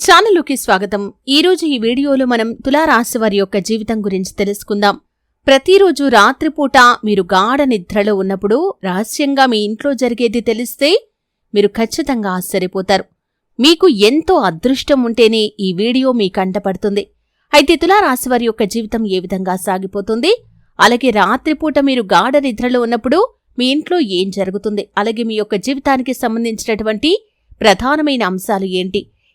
ఛానల్లోకి స్వాగతం. ఈరోజు ఈ వీడియోలో మనం తులారాశి వారి యొక్క జీవితం గురించి తెలుసుకుందాం. ప్రతిరోజు రాత్రిపూట మీరు గాఢ నిద్రలో ఉన్నప్పుడు రహస్యంగా మీ ఇంట్లో జరిగేది తెలిస్తే మీరు ఖచ్చితంగా ఆశ్చర్యపోతారు. మీకు ఎంతో అదృష్టం ఉంటేనే ఈ వీడియో మీ కంటపడుతుంది అయితే తులారాశి వారి యొక్క జీవితం ఏ విధంగా సాగిపోతుంది? అలాగే రాత్రిపూట మీరు గాఢ నిద్రలో ఉన్నప్పుడు మీ ఇంట్లో ఏం జరుగుతుంది? అలాగే మీ యొక్క జీవితానికి సంబంధించినటువంటి ప్రధానమైన అంశాలు ఏంటి?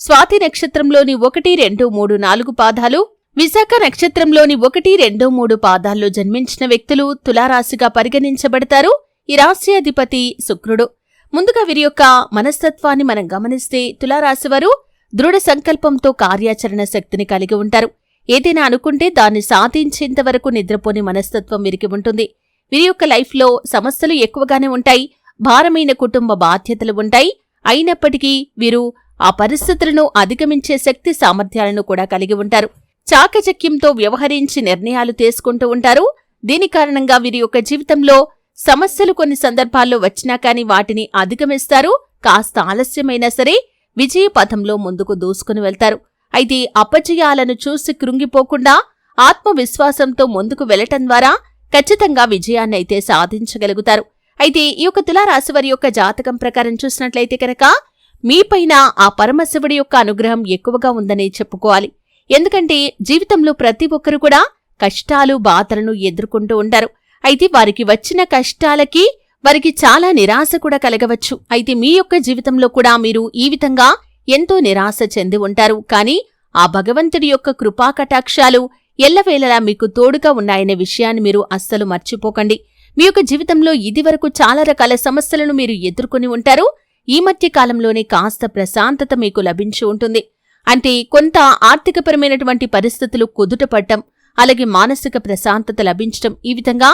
స్వాతి నక్షత్రంలోని ఒకటి రెండు మూడు నాలుగు పాదాలు విశాఖ నక్షత్రంలోని ఒకటి రెండు మూడు పాదాల్లో జన్మించిన వ్యక్తులు తులారాశిగా పరిగణించబడతారు. ఈ రాశి అధిపతి శుక్రుడు. ముందుగా వీరి యొక్క మనస్తత్వాన్ని మనం గమనిస్తే తులారాశివారు దృఢ సంకల్పంతో కార్యాచరణ శక్తిని కలిగి ఉంటారు. ఏదైనా అనుకుంటే దాన్ని సాధించేంత వరకు నిద్రపోని మనస్తత్వం వీరికి ఉంటుంది. వీరి యొక్క లైఫ్లో సమస్యలు ఎక్కువగానే ఉంటాయి. భారమైన కుటుంబ బాధ్యతలు ఉంటాయి. అయినప్పటికీ వీరు ఆ పరిస్థితులను అధిగమించే శక్తి సామర్థ్యాలను కూడా కలిగి ఉంటారు. చాకచక్యంతో వ్యవహరించి నిర్ణయాలు తీసుకుంటూ ఉంటారు. దీని కారణంగా వీరి యొక్క జీవితంలో సమస్యలు కొన్ని సందర్భాల్లో వచ్చినా కాని వాటిని అధిగమిస్తారు. కాస్త ఆలస్యమైనా సరే విజయ పథంలో ముందుకు దూసుకుని వెళ్తారు. అయితే అపజయాలను చూసి కృంగిపోకుండా ఆత్మవిశ్వాసంతో ముందుకు వెళ్ళటం ద్వారా ఖచ్చితంగా విజయాన్నైతే సాధించగలుగుతారు. అయితే ఈ యొక్క తులారాశి వారి యొక్క జాతకం ప్రకారం చూసినట్లయితే కనుక మీపైన ఆ పరమశివుడి యొక్క అనుగ్రహం ఎక్కువగా ఉందనే చెప్పుకోవాలి. ఎందుకంటే జీవితంలో ప్రతి ఒక్కరు కూడా కష్టాలు బాధలను ఎదుర్కొంటూ ఉంటారు అయితే వారికి వచ్చిన కష్టాలకి వారికి చాలా నిరాశ కూడా కలగవచ్చు. అయితే మీ యొక్క జీవితంలో కూడా మీరు ఈ విధంగా ఎంతో నిరాశ చెంది ఉంటారు. కానీ ఆ భగవంతుడి యొక్క కృపా కటాక్షాలు ఎల్లవేళలా మీకు తోడుగా ఉన్నాయనే విషయాన్ని మీరు అస్సలు మర్చిపోకండి. మీ యొక్క జీవితంలో ఇదివరకు చాలా రకాల సమస్యలను మీరు ఎదుర్కొని ఉంటారు. ఈ మధ్య కాలంలోనే కాస్త ప్రశాంతత మీకు లభించి ఉంటుంది. అంటే కొంత ఆర్థికపరమైనటువంటి పరిస్థితులు కుదుటపడటం అలాగే మానసిక ప్రశాంతత లభించటం ఈ విధంగా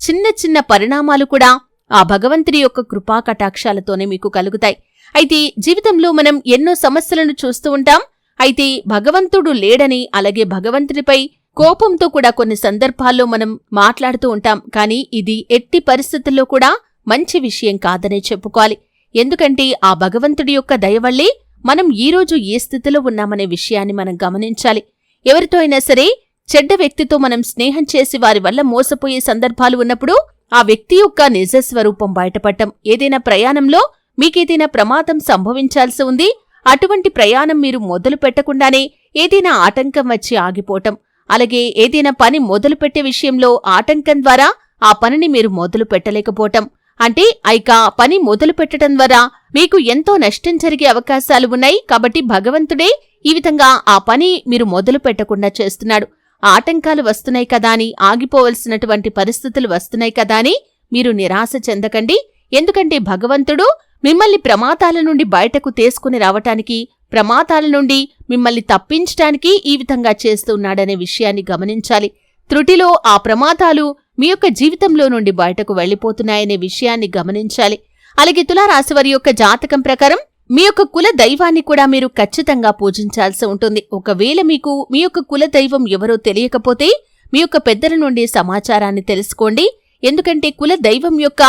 చిన్న చిన్న పరిణామాలు కూడా ఆ భగవంతుడి యొక్క కృపా కటాక్షాలతోనే మీకు కలుగుతాయి. అయితే జీవితంలో మనం ఎన్నో సమస్యలను చూస్తూ ఉంటాం. అయితే భగవంతుడు లేడని అలాగే భగవంతుడిపై కోపంతో కూడా కొన్ని సందర్భాల్లో మనం మాట్లాడుతూ ఉంటాం. కానీ ఇది ఎట్టి పరిస్థితుల్లో కూడా మంచి విషయం కాదనే చెప్పుకోవాలి. ఎందుకంటే ఆ భగవంతుడి యొక్క దయవల్లే మనం ఈరోజు ఏ స్థితిలో ఉన్నామనే విషయాన్ని మనం గమనించాలి. ఎవరితో అయినా సరే చెడ్డ వ్యక్తితో మనం స్నేహం చేసి వారి వల్ల మోసపోయే సందర్భాలు ఉన్నప్పుడు ఆ వ్యక్తి యొక్క నిజ స్వరూపం బయటపడటం. ఏదైనా ప్రయాణంలో మీకేదైనా ప్రమాదం సంభవించాల్సి ఉంది. అటువంటి ప్రయాణం మీరు మొదలు పెట్టకుండానే ఏదైనా ఆటంకం వచ్చి ఆగిపోవటం. అలాగే ఏదైనా పని మొదలు పెట్టే విషయంలో ఆటంకం ద్వారా ఆ పనిని మీరు మొదలు పెట్టలేకపోవటం. అంటే ఐక పని మొదలు పెట్టడం ద్వారా మీకు ఎంతో నష్టం జరిగే అవకాశాలు ఉన్నాయి. కాబట్టి భగవంతుడే ఈ విధంగా ఆ పని మీరు మొదలు పెట్టకుండా చేస్తున్నాడు. ఆటంకాలు వస్తున్నాయి కదా అని ఆగిపోవలసినటువంటి పరిస్థితులు వస్తున్నాయి కదా అని మీరు నిరాశ చెందకండి. ఎందుకంటే భగవంతుడు మిమ్మల్ని ప్రమాదాల నుండి బయటకు తీసుకుని రావటానికి ప్రమాదాల నుండి మిమ్మల్ని తప్పించటానికి ఈ విధంగా చేస్తున్నాడనే విషయాన్ని గమనించాలి. త్రుటిలో ఆ ప్రమాదాలు మీ యొక్క జీవితంలో నుండి బయటకు వెళ్ళిపోతున్నాయనే విషయాన్ని గమనించాలి. అలాగే తులారాశివారి యొక్క జాతకం ప్రకారం మీ యొక్క కుల దైవాన్ని కూడా మీరు ఖచ్చితంగా పూజించాల్సి ఉంటుంది. ఒకవేళ మీకు మీ యొక్క కుల దైవం ఎవరో తెలియకపోతే మీ యొక్క పెద్దల నుండి సమాచారాన్ని తెలుసుకోండి. ఎందుకంటే కుల దైవం యొక్క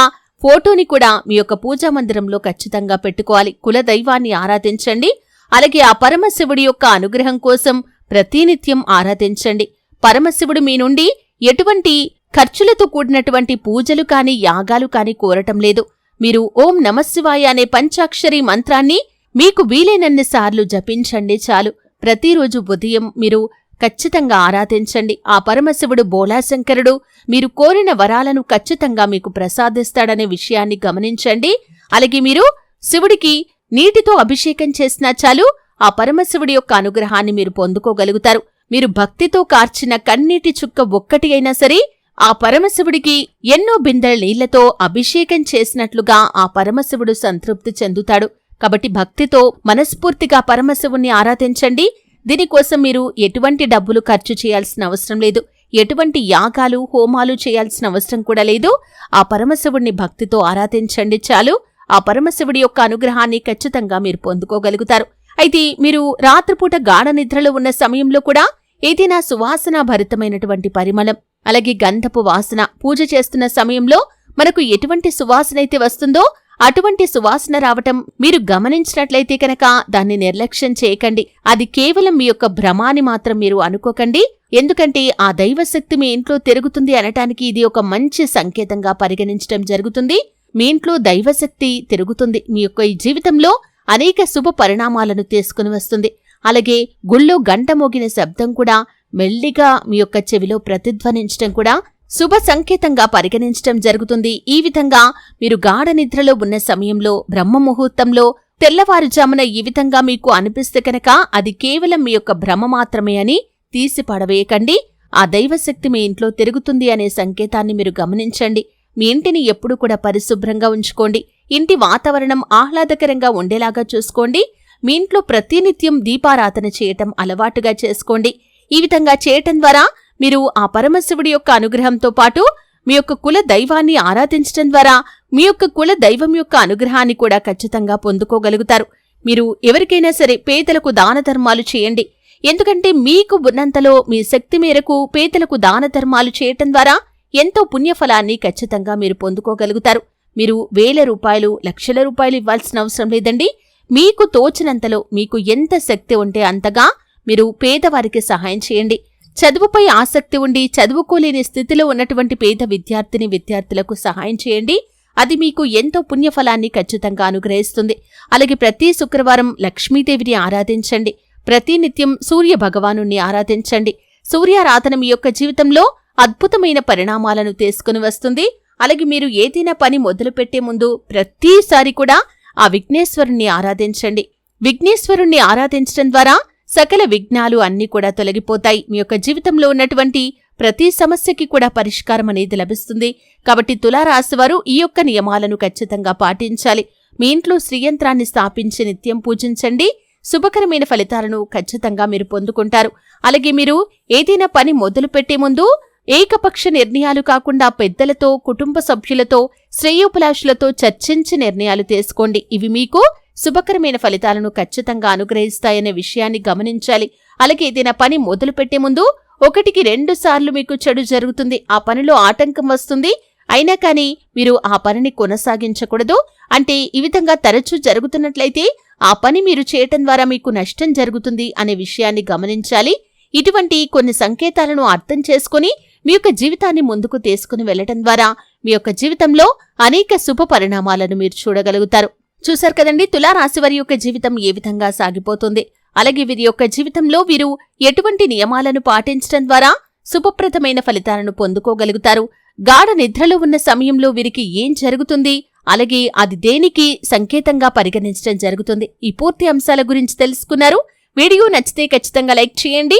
ఫోటోని కూడా మీ యొక్క పూజా మందిరంలో ఖచ్చితంగా పెట్టుకోవాలి. కుల దైవాన్ని ఆరాధించండి. అలాగే ఆ పరమశివుడి యొక్క అనుగ్రహం కోసం ప్రతినిత్యం ఆరాధించండి. పరమశివుడు మీ నుండి ఎటువంటి ఖర్చులతో కూడినటువంటి పూజలు కాని యాగాలు కాని కోరటం లేదు. మీరు ఓం నమశివాయ అనే పంచాక్షరి మంత్రాన్ని మీకు వీలైనన్నిసార్లు జపించండి చాలు. ప్రతిరోజు ఉదయం మీరు ఖచ్చితంగా ఆరాధించండి. ఆ పరమశివుడు బోలాశంకరుడు మీరు కోరిన వరాలను ఖచ్చితంగా మీకు ప్రసాదిస్తాడనే విషయాన్ని గమనించండి. అలాగే మీరు శివుడికి నీటితో అభిషేకం చేసినా చాలు ఆ పరమశివుడి యొక్క అనుగ్రహాన్ని మీరు పొందుకోగలుగుతారు. మీరు భక్తితో కార్చిన కన్నీటి చుక్క ఒక్కటి అయినా సరే ఆ పరమశివుడికి ఎన్నో బిందెల నీళ్ళతో అభిషేకం చేసినట్లుగా ఆ పరమశివుడు సంతృప్తి చెందుతాడు. కాబట్టి భక్తితో మనస్ఫూర్తిగా పరమశివుణ్ణి ఆరాధించండి. దీనికోసం మీరు ఎటువంటి డబ్బులు ఖర్చు చేయాల్సిన అవసరం లేదు. ఎటువంటి యాగాలు హోమాలు చేయాల్సిన అవసరం కూడా లేదు. ఆ పరమశివుణ్ణి భక్తితో ఆరాధించండి చాలు. ఆ పరమశివుడి యొక్క అనుగ్రహాన్ని ఖచ్చితంగా మీరు పొందుకోగలుగుతారు. అయితే మీరు రాత్రిపూట గాఢ నిద్రలో ఉన్న సమయంలో కూడా ఏదైనా సువాసన భరితమైనటువంటి పరిమళం అలాగే గంధపు వాసన. పూజ చేస్తున్న సమయంలో మనకు ఎటువంటి సువాసన అయితే వస్తుందో అటువంటి సువాసన రావటం మీరు గమనించినట్లయితే కనుక దాన్ని నిర్లక్ష్యం చేయకండి. అది కేవలం మీ యొక్క భ్రమాని మాత్రం మీరు అనుకోకండి. ఎందుకంటే ఆ దైవశక్తి మీ ఇంట్లో తిరుగుతుంది అనటానికి ఇది ఒక మంచి సంకేతంగా పరిగణించడం జరుగుతుంది. మీ ఇంట్లో దైవశక్తి తిరుగుతుంది. మీ యొక్క ఈ జీవితంలో అనేక శుభ పరిణామాలను తీసుకుని వస్తుంది. అలాగే గుళ్ళో గంట మోగిన శబ్దం కూడా మెల్లిగా మీ యొక్క చెవిలో ప్రతిధ్వనించటం కూడా శుభ సంకేతంగా పరిగణించటం జరుగుతుంది. ఈ విధంగా మీరు గాఢ నిద్రలో ఉన్న సమయంలో బ్రహ్మ ముహూర్తంలో తెల్లవారుజామున ఈ విధంగా మీకు అనిపిస్తే కనుక అది కేవలం మీ యొక్క భ్రమ మాత్రమే అని తీసి పడవేయకండి. ఆ దైవశక్తి మీ ఇంట్లో తిరుగుతుంది అనే సంకేతాన్ని మీరు గమనించండి. మీ ఇంటిని ఎప్పుడూ కూడా పరిశుభ్రంగా ఉంచుకోండి. ఇంటి వాతావరణం ఆహ్లాదకరంగా ఉండేలాగా చూసుకోండి. మీ ఇంట్లో ప్రతినిత్యం దీపారాధన చేయటం అలవాటుగా చేసుకోండి. ఈ విధంగా చేయటం ద్వారా మీరు ఆ పరమశివుడి యొక్క అనుగ్రహంతో పాటు మీ యొక్క కుల దైవాన్ని ఆరాధించటం ద్వారా మీ యొక్క కుల దైవం యొక్క అనుగ్రహాన్ని కూడా ఖచ్చితంగా పొందుకోగలుగుతారు. మీరు ఎవరికైనా సరే పేదలకు దాన ధర్మాలు చేయండి. ఎందుకంటే మీకు ఉన్నంతలో మీ శక్తి మేరకు పేదలకు దాన ధర్మాలు చేయటం ద్వారా ఎంతో పుణ్యఫలాన్ని ఖచ్చితంగా మీరు పొందుకోగలుగుతారు. మీరు వేల రూపాయలు లక్షల రూపాయలు ఇవ్వాల్సిన అవసరం లేదండి. మీకు తోచినంతలో మీకు ఎంత శక్తి ఉంటే అంతగా మీరు పేదవారికి సహాయం చేయండి. చదువుపై ఆసక్తి ఉండి చదువుకోలేని స్థితిలో ఉన్నటువంటి పేద విద్యార్థిని విద్యార్థులకు సహాయం చేయండి. అది మీకు ఎంతో పుణ్యఫలాన్ని ఖచ్చితంగా అనుగ్రహిస్తుంది. అలాగే ప్రతి శుక్రవారం లక్ష్మీదేవిని ఆరాధించండి. ప్రతినిత్యం సూర్య భగవాను ఆరాధించండి. సూర్యారాధన మీ యొక్క జీవితంలో అద్భుతమైన పరిణామాలను తీసుకుని వస్తుంది. అలాగే మీరు ఏదైనా పని మొదలుపెట్టే ముందు ప్రతిసారి కూడా ఆ విఘ్నేశ్వరుణ్ణి ఆరాధించండి. విఘ్నేశ్వరుణ్ణి ఆరాధించడం ద్వారా సకల విఘ్నాలు అన్నీ కూడా తొలగిపోతాయి. మీ యొక్క జీవితంలో ఉన్నటువంటి ప్రతి సమస్యకి కూడా పరిష్కారం అనేది లభిస్తుంది. కాబట్టి తులారాశివారు ఈ యొక్క నియమాలను ఖచ్చితంగా పాటించాలి. మీ ఇంట్లో శ్రీయంత్రాన్ని స్థాపించి నిత్యం పూజించండి. శుభకరమైన ఫలితాలను ఖచ్చితంగా మీరు పొందుకుంటారు. అలాగే మీరు ఏదైనా పని మొదలుపెట్టే ముందు ఏకపక్ష నిర్ణయాలు కాకుండా పెద్దలతో కుటుంబ సభ్యులతో శ్రేయోభిలాషులతో చర్చించి నిర్ణయాలు తీసుకోండి. ఇవి మీకు శుభకరమైన ఫలితాలను ఖచ్చితంగా అనుగ్రహిస్తాయనే విషయాన్ని గమనించాలి. అలాగే ఏదైనా పని మొదలు పెట్టే ముందు ఒకటికి రెండు సార్లు మీకు చెడు జరుగుతుంది. ఆ పనిలో ఆటంకం వస్తుంది. అయినా కానీ మీరు ఆ పనిని కొనసాగించకూడదు. అంటే ఈ విధంగా తరచూ జరుగుతున్నట్లయితే ఆ పని మీరు చేయటం ద్వారా మీకు నష్టం జరుగుతుంది అనే విషయాన్ని గమనించాలి. ఇటువంటి కొన్ని సంకేతాలను అర్థం చేసుకుని మీ యొక్క జీవితాన్ని ముందుకు తీసుకుని వెళ్ళటం ద్వారా మీ యొక్క జీవితంలో అనేక శుభ పరిణామాలను మీరు చూడగలుగుతారు. చూశారు కదండి తులారాశి వారి యొక్క జీవితం ఏ విధంగా సాగిపోతుంది? అలాగే వీరి యొక్క జీవితంలో వీరు ఎటువంటి నియమాలను పాటించడం ద్వారా శుభప్రదమైన ఫలితాలను పొందుకోగలుగుతారు? గాఢ నిద్రలో ఉన్న సమయంలో వీరికి ఏం జరుగుతుంది? అలాగే అది దేనికి సంకేతంగా పరిగణించడం జరుగుతుంది? ఈ పూర్తి అంశాల గురించి తెలుసుకున్నారు. వీడియో నచ్చితే ఖచ్చితంగా లైక్ చేయండి.